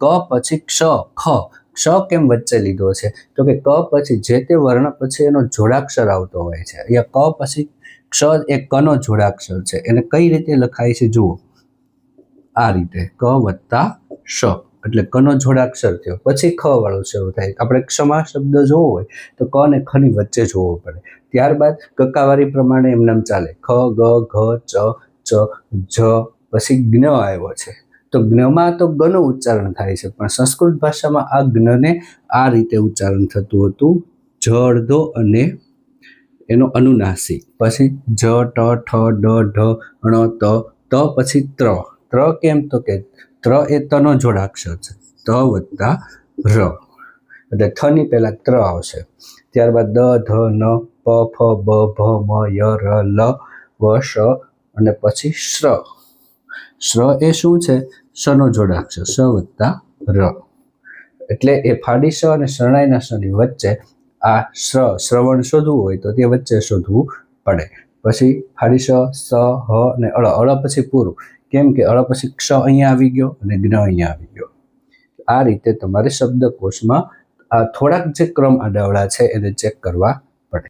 ક પછી ક્ષ, ખ. ક્ષ કેમ વચ્ચે લીધો છે? તો કે ક પછી જે તે વર્ણ પછી એનો જોડાક્ષર આવતો હોય છે. અહીંયા ક પછી ક્ષ એ કનો જોડાક્ષર છે. એને કઈ રીતે લખાય છે જુઓ. આ રીતે ક વત્તા શ એટલે કનો જોડાક્ષર થયો. પછી ખ વાળો શરૂ થાય. આપણે ક્ષમા શબ્દ જોવો હોય તો ક ને ખ ની વચ્ચે જોવો પડે. ત્યારબાદ કકાવારી પ્રમાણે એમનેમ ચાલે. ખ, ગ, ઘ, ચ ચ, જ. પછી જ્ઞ આવ્યો છે. તો જ્ઞમાં તો ગનો ઉચ્ચારણ થાય છે, પણ સંસ્કૃત ભાષામાં આ જ્ઞને આ રીતે ઉચ્ચારણ થતું હતું જ અડધો અને એનો અનુનાસિક પછી જ, ટ, ઠ, ડ, ઢ, ણ, ત ત, પછી ત્ર. ત્ર કેમ તો કે ત્ર એ તનો જોડાક્ષર છે. ત વત્તા ર. એટલે થની પહેલાં ત્ર આવશે. ત્યારબાદ દ, ધ, ન, પ, ફ, બ ભ મ, ય, ર, લ વ શ, અને પછી શ્ર શ્ર એ શું છે? શનો જોડાક્ષર સ વત્તા ર. એટલે એ ફાડી શ અને શરણાઈના શની વચ્ચે આ શ્ર શ્રવણ શોધવું હોય તો તે વચ્ચે શોધવું પડે. પછી ફાડી શ સ, હ અને અળ. અળ પછી પૂરું. કેમ કે અળ પછી ક્ષ અહીંયા આવી ગયો અને જ્ઞ અહીંયા આવી ગયો. આ રીતે તમારે શબ્દકોશમાં આ થોડાક જે ક્રમ આડાવડા છે એને ચેક કરવા